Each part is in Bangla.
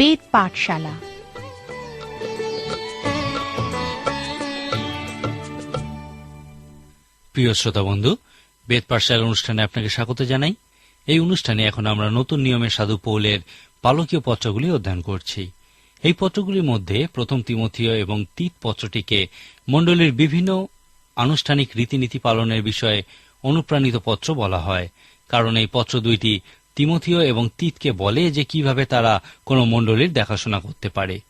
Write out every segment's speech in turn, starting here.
বেদ পাঠশালা। প্রিয় শ্রোতা বন্ধু, বেদ পাঠশালা অনুষ্ঠানে আপনাকে স্বাগত জানাই। এই অনুষ্ঠানে এখন আমরা নতুন নিয়মে সাধু পৌলের পালকীয় পত্রগুলি অধ্যয়ন করছি। এই পত্রগুলির মধ্যে প্রথম তিমথীয় এবং তিত পত্রটিকে মণ্ডলীর বিভিন্ন আনুষ্ঠানিক রীতিনীতি পালনের বিষয়ে অনুপ্রাণিত পত্র বলা হয়। কারণ এই পত্র দুইটি তিমথীয় এবং তিতকে বলে যে কীভাবে তারা কোনো মণ্ডলীর দেখাশোনা করতে পারে।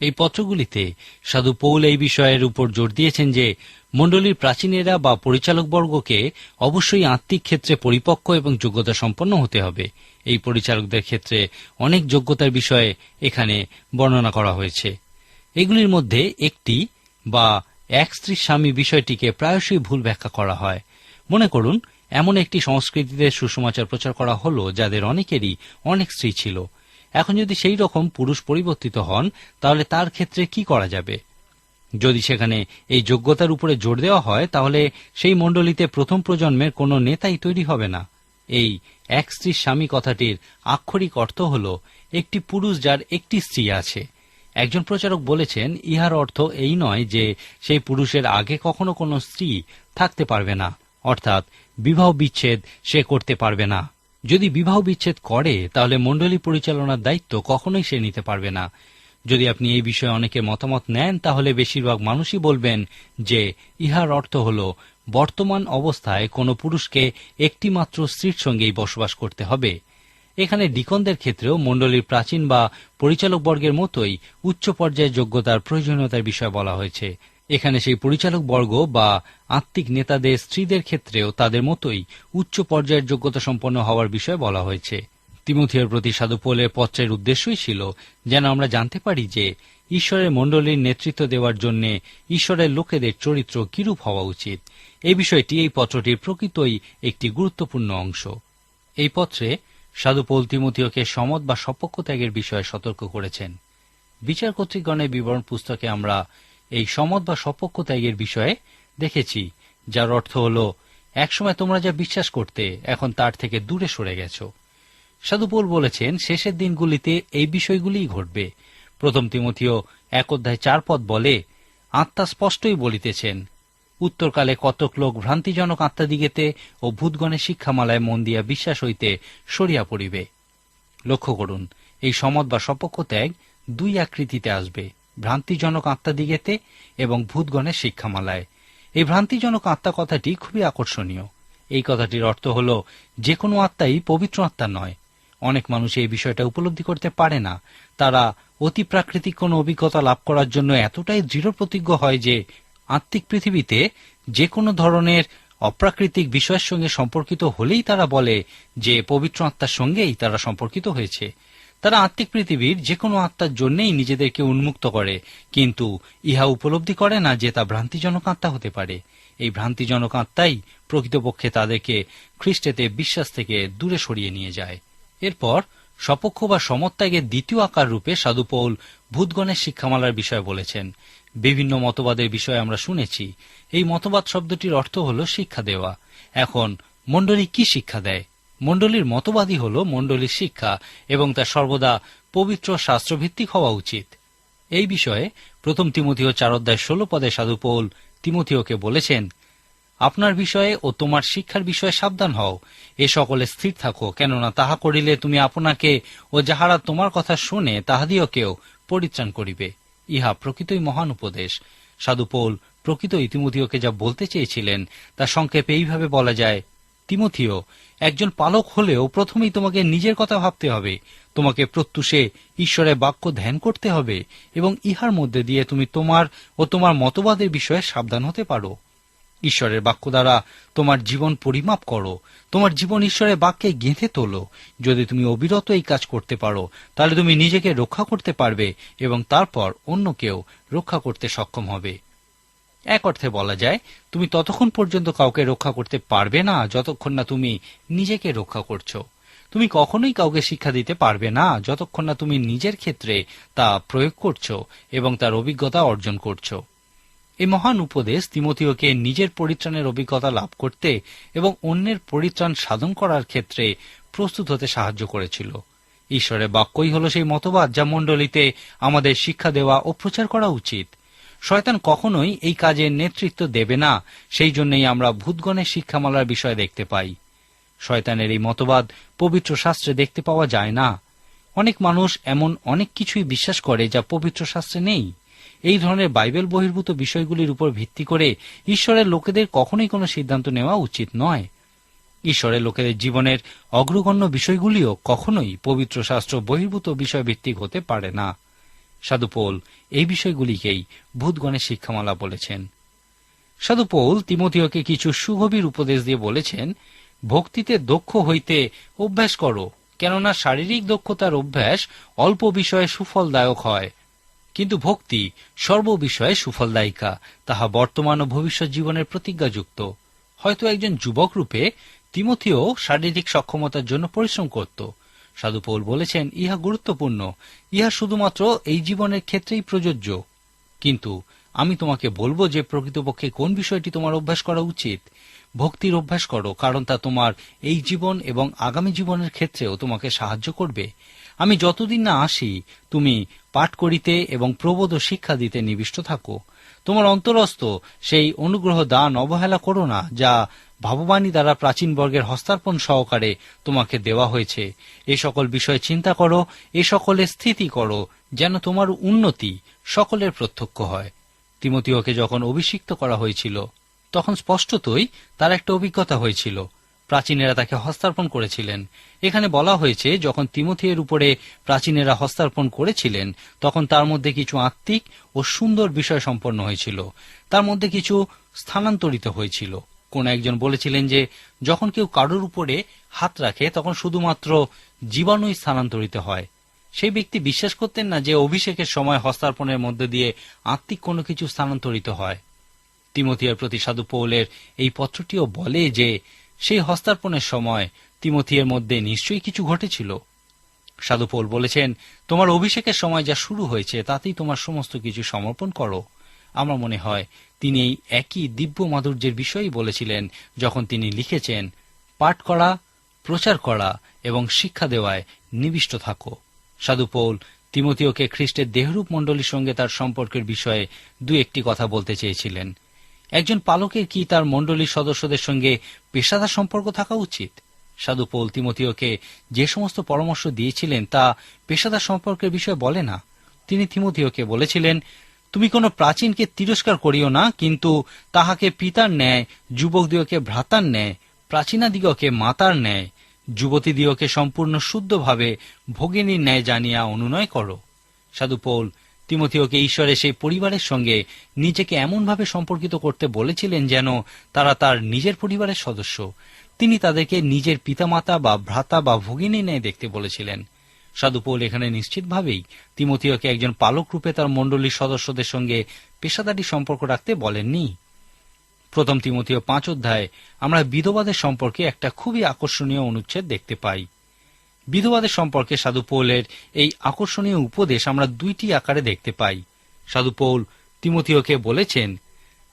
এই পত্রগুলিতে সাধু পৌল এই বিষয়ের উপর জোর দিয়েছেন যে, মণ্ডলীর প্রাচীনেরা বা পরিচালকবর্গকে অবশ্যই আত্মিক ক্ষেত্রে পরিপক্ক এবং যোগ্যতা সম্পন্ন হতে হবে। এই পরিচালকদের ক্ষেত্রে অনেক যোগ্যতার বিষয়ে এখানে বর্ণনা করা হয়েছে। এগুলির মধ্যে একটি বা এক স্ত্রীর স্বামী বিষয়টিকে প্রায়শই ভুল ব্যাখ্যা করা হয়। মনে করুন এমন একটি সংস্কৃতিতে সুসমাচার প্রচার করা হলো যাদের অনেকেরই অনেক স্ত্রী ছিল। এখন যদি সেই রকম পুরুষ পরিবর্তিত হন, তাহলে তার ক্ষেত্রে কি করা যাবে? যদি সেখানে এই যোগ্যতার উপরে জোর দেওয়া হয়, তাহলে সেই মণ্ডলীতে প্রথম প্রজন্মের কোনো নেতাই তৈরি হবে না। এই এক স্ত্রীর স্বামী কথাটির আক্ষরিক অর্থ হল, একটি পুরুষ যার একটি স্ত্রী আছে। একজন প্রচারক বলেছেন, ইহার অর্থ এই নয় যে সেই পুরুষের আগে কখনো কোনো স্ত্রী থাকতে পারবে না। অর্থাৎ বিবাহ বিচ্ছেদ সে করতে পারবে না। যদি বিবাহ বিচ্ছেদ করে, তাহলে মণ্ডলী পরিচালনার দায়িত্ব কখনোই সে নিতে পারবে না। যদি আপনি এই বিষয়ে অনেকের মতামত নেন, তাহলে বেশিরভাগ মানুষই বলবেন যে, ইহার অর্থ হল, বর্তমান অবস্থায় কোনো পুরুষকে একটিমাত্র স্ত্রীর সঙ্গেই বসবাস করতে হবে। এখানে ডিকনদের ক্ষেত্রেও মণ্ডলীর প্রাচীন বা পরিচালকবর্গের মতোই উচ্চ পর্যায়ের যোগ্যতার প্রয়োজনীয়তার বিষয় বলা হয়েছে। এখানে সেই পরিচালক বর্গ বা আত্মিক নেতাদের স্ত্রীদের ক্ষেত্রেও তাদের মতোই উচ্চ পর্যায়ের যোগ্যতা সম্পন্ন হওয়ার বিষয়ে বলা হয়েছে। তিমথিয়ার প্রতি সাধুপোলের পত্রের উদ্দেশ্যই ছিল যেন আমরা জানতে পারি যে ঈশ্বরের মণ্ডলীর নেতৃত্ব দেওয়ার জন্য ঈশ্বরের লোকেদের চরিত্র কিরূপ হওয়া উচিত। এই বিষয়টি এই পত্রটির প্রকৃতই একটি গুরুত্বপূর্ণ অংশ। এই পত্রে সাধুপোল তিমথিয়কে সমত বা সপক্ষ ত্যাগের বিষয়ে সতর্ক করেছেন। বিচার কর্তৃকগণের বিবরণ পুস্তকে আমরা এই সমত বা সপক্ষ ত্যাগের বিষয়ে দেখেছি, যার অর্থ হল, একসময় তোমরা যা বিশ্বাস করতে, এখন তার থেকে দূরে সরে গেছ। সাধুপোল বলেছেন, শেষের দিনগুলিতে এই বিষয়গুলিই ঘটবে। প্রথম তিমথীয় এক অধ্যায় চার পদ বলে, আত্মা স্পষ্টই বলিতেছেন, উত্তরকালে কতক লোক ভ্রান্তিজনক আত্মাদিগেতে ও ভূতগণের শিক্ষামালায় মন দিয়া বিশ্বাস হইতে সরিয়া পড়িবে। লক্ষ্য করুন, এই সমত বা সপক্ষ ত্যাগ দুই আকৃতিতে আসবে। ভ্রান্তিজনক আত্মাদিগেতে এবং ভূতগণের শিক্ষামালায়। এই ভ্রান্তিজনক আত্মা কথাটি খুবই আকর্ষণীয়। এই কথাটির অর্থ হল যে কোনো আত্মাই পবিত্র আত্মা নয়। অনেক মানুষ এই বিষয়টা উপলব্ধি করতে পারে না। তারা অতি প্রাকৃতিক কোনো অভিজ্ঞতা লাভ করার জন্য এতটাই দৃঢ় প্রতিজ্ঞ হয় যে, আত্মিক পৃথিবীতে যে কোনো ধরনের অপ্রাকৃতিক বিষয়ের সঙ্গে সম্পর্কিত হলেই তারা বলে যে, পবিত্র আত্মার সঙ্গেই তারা সম্পর্কিত হয়েছে। তারা আত্মিক পৃথিবীর যে কোনো আত্মার জন্যই নিজেদেরকে উন্মুক্ত করে, কিন্তু ইহা উপলব্ধি করে না যে তা ভ্রান্তিজনক আত্মা হতে পারে। এই ভ্রান্তিজনক আত্মাই প্রকৃতপক্ষে তাদেরকে খ্রিস্টেতে বিশ্বাস থেকে দূরে সরিয়ে নিয়ে যায়। এরপর সপক্ষ বা সমত্যাগের দ্বিতীয় আকার রূপে সাধুপৌল ভূতগণের শিক্ষামালার বিষয়ে বলেছেন। বিভিন্ন মতবাদের বিষয়ে আমরা শুনেছি। এই মতবাদ শব্দটির অর্থ হল শিক্ষা দেওয়া। এখন মণ্ডলী কি শিক্ষা দেয়? মণ্ডলীর মতবাদই হল মণ্ডলীর শিক্ষা এবং তা সর্বদা পবিত্র শাস্ত্রভিত্তিক হওয়া উচিত। এই বিষয়ে প্রথম তিমথীয় চার অধ্যায় ষোলো পদে সাধুপৌল তিমথীয়কে বলেছেন, আপনার বিষয়ে ও তোমার শিক্ষার বিষয়ে সাবধান হও। এ সকলে স্থির থাকো, কেননা তাহা করিলে তুমি আপনাকে ও যাহারা তোমার কথা শুনে তাহাদিওকেও পরিত্রাণ করিবে। ইহা প্রকৃতই মহান উপদেশ। সাধুপৌল প্রকৃত ইতিমথীয়কে যা বলতে চেয়েছিলেন, তা সংক্ষেপে এইভাবে বলা যায় তিমথিও একজন পালক হলেও প্রথমেই তোমাকে নিজের কথা ভাবতে হবে। তোমাকে প্রত্যুষে ঈশ্বরের বাক্য ধ্যান করতে হবে এবং ইহার মধ্যে দিয়ে তুমি তোমার ও তোমার মতবাদের বিষয়ে সাবধান হতে পারো। ঈশ্বরের বাক্য দ্বারা তোমার জীবন পরিমাপ করো। তোমার জীবন ঈশ্বরের বাক্যে গেঁথে তোলো। যদি তুমি অবিরত এই কাজ করতে পারো, তাহলে তুমি নিজেকে রক্ষা করতে পারবে এবং তারপর অন্যকেও রক্ষা করতে সক্ষম হবে। এক অর্থে বলা যায়, তুমি ততক্ষণ পর্যন্ত কাউকে রক্ষা করতে পারবে না যতক্ষণ না তুমি নিজেকে রক্ষা করছ। তুমি কখনোই কাউকে শিক্ষা দিতে পারবে না যতক্ষণ না তুমি নিজের ক্ষেত্রে তা প্রয়োগ করছ এবং তার অভিজ্ঞতা অর্জন করছ। এই মহান উপদেশ তিমথিওকে নিজের পরিত্রাণের অভিজ্ঞতা লাভ করতে এবং অন্যের পরিত্রাণ সাধন করার ক্ষেত্রে প্রস্তুত হতে সাহায্য করেছিল। ঈশ্বরের বাক্যই হল সেই মতবাদ যা মণ্ডলীতে আমাদের শিক্ষা দেওয়া ও প্রচার করা উচিত। শয়তান কখনোই এই কাজের নেতৃত্ব দেবে না। সেই জন্যই আমরা ভূতগণের শিক্ষামালার বিষয় দেখতে পাই। শয়তানের এই মতবাদ পবিত্র শাস্ত্রে দেখতে পাওয়া যায় না। অনেক মানুষ এমন অনেক কিছুই বিশ্বাস করে যা পবিত্র শাস্ত্রে নেই। এই ধরনের বাইবেল বহির্ভূত বিষয়গুলির উপর ভিত্তি করে ঈশ্বরের লোকেদের কখনোই কোনো সিদ্ধান্ত নেওয়া উচিত নয়। ঈশ্বরের লোকেদের জীবনের অগ্রগণ্য বিষয়গুলিও কখনোই পবিত্র শাস্ত্র বহির্ভূত বিষয় ভিত্তিক হতে পারে না। সাধু পৌল এই বিষয়গুলিকেই ভূতগণের শিক্ষামালা বলেছেন। সাধু পৌল তিমতীয়কে কিছু সুগভীর উপদেশ দিয়ে বলেছেন, ভক্তিতে দক্ষ হইতে অভ্যাস করো, কেননা শারীরিক দক্ষতার অভ্যাস অল্প বিষয়ে সুফলদায়ক হয়। কিন্তু ভক্তি সর্ববিষয়ে সুফলদায়িকা, তাহা বর্তমান ও ভবিষ্যৎ জীবনের প্রতিজ্ঞাযুক্ত। হয়তো একজন যুবক রূপে তিমথিও শারীরিক সক্ষমতার জন্য পরিশ্রম করত সাধু পৌল বলেছেন, ইহা গুরুত্বপূর্ণ। ইহা শুধুমাত্র এই জীবনের ক্ষেত্রেই প্রযোজ্য। কিন্তু আমি তোমাকে বলব যে প্রকৃতপক্ষে কোন বিষয়টি তোমার অভ্যাস করা উচিত? ভক্তির অভ্যাস করো, কারণ তা তোমার এই জীবন এবং আগামী জীবনের ক্ষেত্রেও তোমাকে সাহায্য করবে। আমি যতদিন না আসি, তুমি পাঠ করিতে এবং প্রবোধ ও শিক্ষা দিতে নিবিষ্ট থাকো। তোমার অন্তরস্থ সেই অনুগ্রহ দান অবহেলা করো না, যা ভাববাণী দ্বারা প্রাচীন বর্গের হস্তার্পণ সহকারে তোমাকে দেওয়া হয়েছে। এ সকল বিষয়ে চিন্তা করো, এ সকলে স্থিতি করো, যেন তোমার উন্নতি সকলের প্রত্যক্ষ হয়। তিমতীয়কে যখন অভিষিক্ত করা হয়েছিল, তখন স্পষ্টতই তার একটা অভিজ্ঞতা হয়েছিল। প্রাচীনেরা তাকে হস্তার্পণ করেছিলেন। এখানে বলা হয়েছে, যখন তিমথিয়ের উপরে প্রাচীনেরা হস্তার্পণ করেছিলেন, তখন তার মধ্যে কিছু আত্মিক ও সুন্দর বিষয় সম্পন্ন হয়েছিল। তার মধ্যে কিছু স্থানান্তরিত হয়েছিল। কোন একজন বলেছিলেন যে, যখন কেউ কারোর উপরে হাত রাখে, তখন শুধুমাত্র জীবাণুই স্থানান্তরিত হয়। সেই ব্যক্তি বিশ্বাস করতেন না যে, অভিষেকের সময় হস্তার্পণের মধ্যে দিয়ে আত্মিক কোনো কিছু স্থানান্তরিত হয়। তিমথিয়ার প্রতি সাধু পৌলের এই পত্রটিও বলে যে, সেই হস্তার্পণের সময় তিমথিয়ের মধ্যে নিশ্চয়ই কিছু ঘটেছিল। সাধু পৌল বলেছেন, তোমার অভিষেকের সময় যা শুরু হয়েছে, তাতেই তোমার সমস্ত কিছু সমর্পণ করো। আমার মনে হয় তিনি এই একই দিব্য মাধুর্যের বিষয়ই বলেছিলেন, যখন তিনি লিখেছেন, পাঠ করা, প্রচার করা এবং শিক্ষা দেওয়ায় নিবিষ্ট থাকো। সাধুপৌল তিমতীয়কে খ্রিস্টের দেহরূপ মণ্ডলীর সঙ্গে তার সম্পর্কের বিষয়ে দু একটি কথা বলতে চেয়েছিলেন। একজন পালকের কি তার মণ্ডলীর সদস্যদের সঙ্গে পেশাদার সম্পর্ক থাকা উচিত? সাধু পৌল তিমতীয়কে যে সমস্ত পরামর্শ দিয়েছিলেন তা পেশাদার সম্পর্কের বিষয়ে বলে না। তিনি তিমতীয়কে বলেছিলেন তুমি কোনো প্রাচীনকে তিরস্কার করিও না, কিন্তু তাহাকে পিতার ন্যায়, যুবকদিগকে ভ্রাতার ন্যায়, প্রাচীনাদিগকে মাতার ন্যায়, যুবতীদিগকে সম্পূর্ণ শুদ্ধভাবে ভগিনীর ন্যায় জানিয়া অনুনয় করো। সাধু পৌল তিমথিওকে ঈশ্বরের সেই পরিবারের সঙ্গে নিজেকে এমনভাবে সম্পর্কিত করতে বলেছিলেন যেন তারা তার নিজের পরিবারের সদস্য। তিনি তাদেরকে নিজের পিতামাতা বা ভ্রাতা বা ভগিনী ন্যায় দেখতে বলেছিলেন। সাধু পৌল এখানে নিশ্চিতভাবেই তিমথিওকে একজন পালক রূপে তার মণ্ডলীর সদস্যদের সঙ্গে পেশাদারি সম্পর্ক রাখতে বলেননি। প্রথম তিমথিও পাঁচ অধ্যায়ে, আমরা বিধবাদের সম্পর্কে একটা খুবই আকর্ষণীয় অনুচ্ছেদ দেখতে পাই। বিধবাদের সম্পর্কে সাধু পৌলের এই আকর্ষণীয় উপদেশ আমরা দুইটি আকারে দেখতে পাই। সাধু পৌল বলেছেন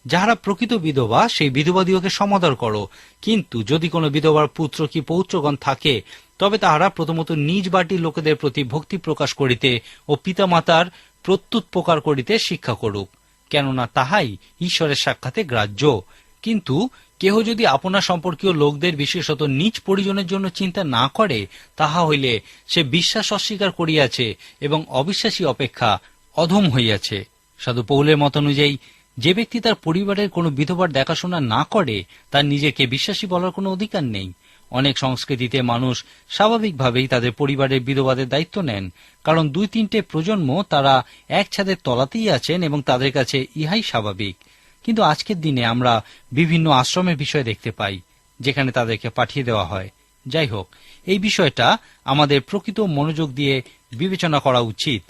যাহারা প্রকৃত বিধবা, সেই বিধবাদিওকে সমাদর করো। কিন্তু যদি কোনো বিধবার পুত্র কি পৌত্রগণ থাকে, তবে তাহারা প্রথমত নিজ বাটির লোকেদের প্রতি ভক্তি প্রকাশ করিতে ও পিতামাতার প্রত্যুৎ প্রকার করিতে শিক্ষা করুক। কেননা তাহাই ঈশ্বরের সাক্ষাতে গ্রাহ্য। কিন্তু কেহ যদি আপনার সম্পর্কীয় লোকদের বিশেষত নিজ পরিজনের জন্য চিন্তা না করে, তাহা হইলে সে বিশ্বাস অস্বীকার করিয়াছে এবং অবিশ্বাসী অপেক্ষা অধম হইয়াছে। সাধু পৌলের মত অনুযায়ী যে ব্যক্তি তার পরিবারের কোনো বিধবার দেখাশোনা না করে, তার নিজেকে বিশ্বাসী বলার কোনো অধিকার নেই। অনেক সংস্কৃতিতে মানুষ স্বাভাবিকভাবেই তাদের পরিবারের বিধবাদের দায়িত্ব নেন, কারণ দুই তিনটে প্রজন্ম তারা এক ছাদের তলাতেই আছেন এবং তাদের কাছে ইহাই স্বাভাবিক। কিন্তু আজকের দিনে আমরা বিভিন্ন আশ্রমের বিষয় দেখতে পাই, যেখানে তাদেরকে পাঠিয়ে দেওয়া হয়। যাই হোক, এই বিষয়টা আমাদের প্রকৃত মনোযোগ দিয়ে বিবেচনা করা উচিত।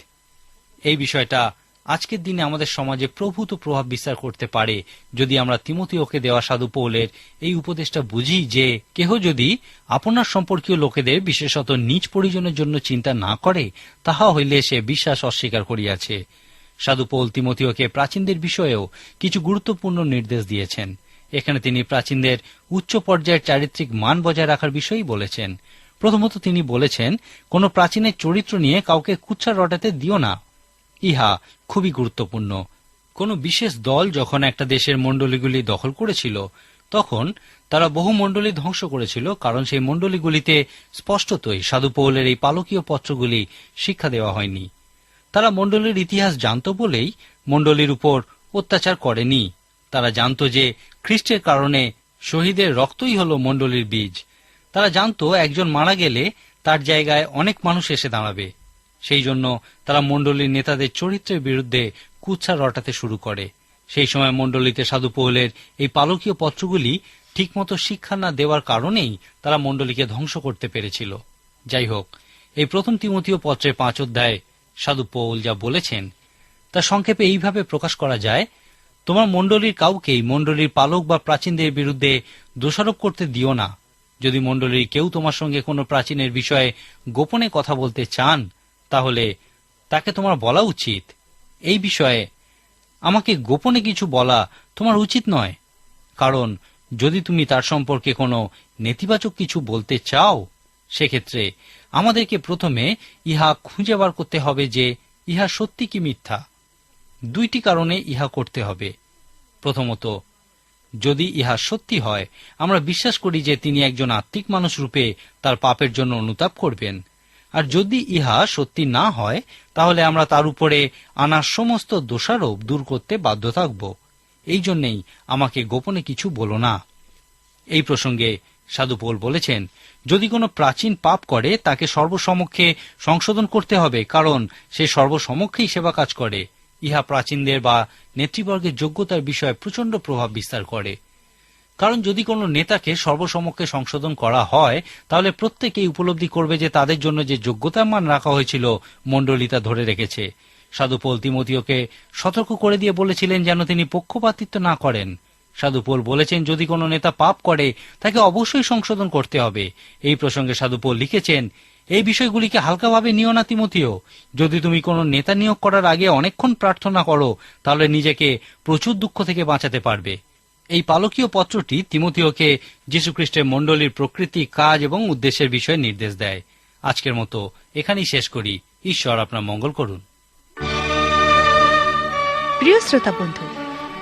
এই বিষয়টা আজকের দিনে আমাদের সমাজে প্রভূত প্রভাব বিস্তার করতে পারে যদি আমরা তিমতীয়কে দেওয়া সাধু পৌলের এই উপদেশটা বুঝি যে কেহ যদি আপনার সম্পর্কীয় লোকেদের, বিশেষত নিজ পরিজনের জন্য চিন্তা না করে, তাহা হইলে সে বিশ্বাস অস্বীকার করিয়াছে। সাধু পৌল তিমতীয়কে প্রাচীনদের বিষয়েও কিছু গুরুত্বপূর্ণ নির্দেশ দিয়েছেন। এখানে তিনি প্রাচীনদের উচ্চ পর্যায়ের চারিত্রিক মান বজায় রাখার বিষয়ই বলেছেন। প্রথমত তিনি বলেছেন, কোন প্রাচীনের চরিত্র নিয়ে কাউকে কুচ্ছা রটাতে দিও না। ইহা খুবই গুরুত্বপূর্ণ। কোন বিশেষ দল যখন একটা দেশের মণ্ডলীগুলি দখল করেছিল, তখন তারা বহু মণ্ডলী ধ্বংস করেছিল, কারণ সেই মণ্ডলীগুলিতে স্পষ্টতই সাধু পৌলের এই পালকীয় পত্রগুলি শিক্ষা দেওয়া হয়নি। তারা মণ্ডলীর ইতিহাস জানত বলেই মণ্ডলীর উপর অত্যাচার করেনি। তারা জানত যে খ্রিস্টের কারণে শহীদের রক্তই হল মণ্ডলীর বীজ। তারা জানত একজন মারা গেলে তার জায়গায় অনেক মানুষ এসে দাঁড়াবে। সেই জন্য তারা মণ্ডলীর নেতাদের চরিত্রের বিরুদ্ধে কুচ্ছা রটাতে শুরু করে। সেই সময় মণ্ডলীতে সাধু পৌলের এই পালকীয় পত্রগুলি ঠিকমতো শিক্ষা না দেওয়ার কারণেই তারা মণ্ডলীকে ধ্বংস করতে পেরেছিল। যাই হোক, এই প্রথম তিমতীয় পত্রের পাঁচ অধ্যায় সাধু পৌল যা বলেছেন, তা সংক্ষেপে এইভাবে প্রকাশ করা যায়, তোমার মণ্ডলীর কাউকেই মণ্ডলীর পালক বা প্রাচীনদের বিরুদ্ধে দোষারোপ করতে দিও না। যদি মণ্ডলীর কেউ তোমার সঙ্গে কোনো প্রাচীনের বিষয়ে গোপনে কথা বলতে চান তাহলে তাকে তোমার বলা উচিত। এই বিষয়ে আমাকে গোপনে কিছু বলা তোমার উচিত নয়। কারণ যদি তুমি তার সম্পর্কে কোনো নেতিবাচক কিছু বলতে চাও, সেক্ষেত্রে আমাদেরকে প্রথমে ইহা খুঁজে বার করতে হবে যে ইহা সত্যি কি মিথ্যা। দুইটি কারণে ইহা করতে হবে। প্রথমত, যদি ইহা সত্যি হয়, আমরা বিশ্বাস করি যে তিনি একজন আত্মিক মানুষ রূপে তার পাপের জন্য অনুতাপ করবেন। আর যদি ইহা সত্যি না হয়, তাহলে আমরা তার উপরে আনা সমস্ত দোষারোপ দূর করতে বাধ্য থাকব। এই জন্যেই আমাকে গোপনে কিছু বলো না। এই প্রসঙ্গে সাধু পোল বলেছেন, যদি কোনো প্রাচীন পাপ করে, তাকে সর্বসমক্ষে সংশোধন করতে হবে, কারণ সে সর্বসমক্ষেই সেবা কাজ করে। ইহা প্রাচীনদের বা নেতৃবর্গের যোগ্যতার বিষয়ে প্রচণ্ড প্রভাব বিস্তার করে। কারণ যদি কোনো নেতাকে সর্বসমক্ষে সংশোধন করা হয়, তাহলে প্রত্যেকেই উপলব্ধি করবে যে তাদের জন্য যে যোগ্যতার মান রাখা হয়েছিল, মণ্ডলী তা ধরে রেখেছে। সাধুপোল তিমতীয়কে সতর্ক করে দিয়ে বলেছিলেন যেন তিনি পক্ষপাতিত্ব না করেন। সাধুপোল বলেছেন, যদি কোনো নেতা পাপ করে, তাকে অবশ্যই সংশোধন করতে হবে। এই প্রসঙ্গে সাধুপোল লিখেছেন, এই বিষয়গুলিকে হালকাভাবে নিও না তিমতীয় যদি তুমি কোনো নেতা নিয়োগ করার আগে অনেকক্ষণ প্রার্থনা করো, তাহলে নিজেকে প্রচুর দুঃখ থেকে বাঁচাতে পারবে। এই পালকীয় পত্রটি তিমতীয়কে যীশুখ্রিস্টের মণ্ডলীর প্রকৃতি, কাজ এবং উদ্দেশ্যের বিষয়ে নির্দেশ দেয়। আজকের মতো এখানেই শেষ করি। ঈশ্বর আপনার মঙ্গল করুন। প্রিয় শ্রোতা বন্ধু,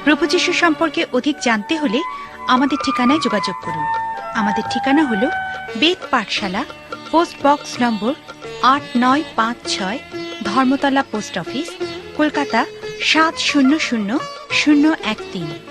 প্রভু যীশু সম্পর্কে অধিক জানতে হলে আমাদের ঠিকানায় যোগাযোগ করুন। আমাদের ঠিকানা হল বেদ পাঠশালা, পোস্ট বক্স নম্বর আট নয় পাঁচ ছয়, ধর্মতলা পোস্ট অফিস, কলকাতা সাত শূন্য শূন্য শূন্য এক তিন।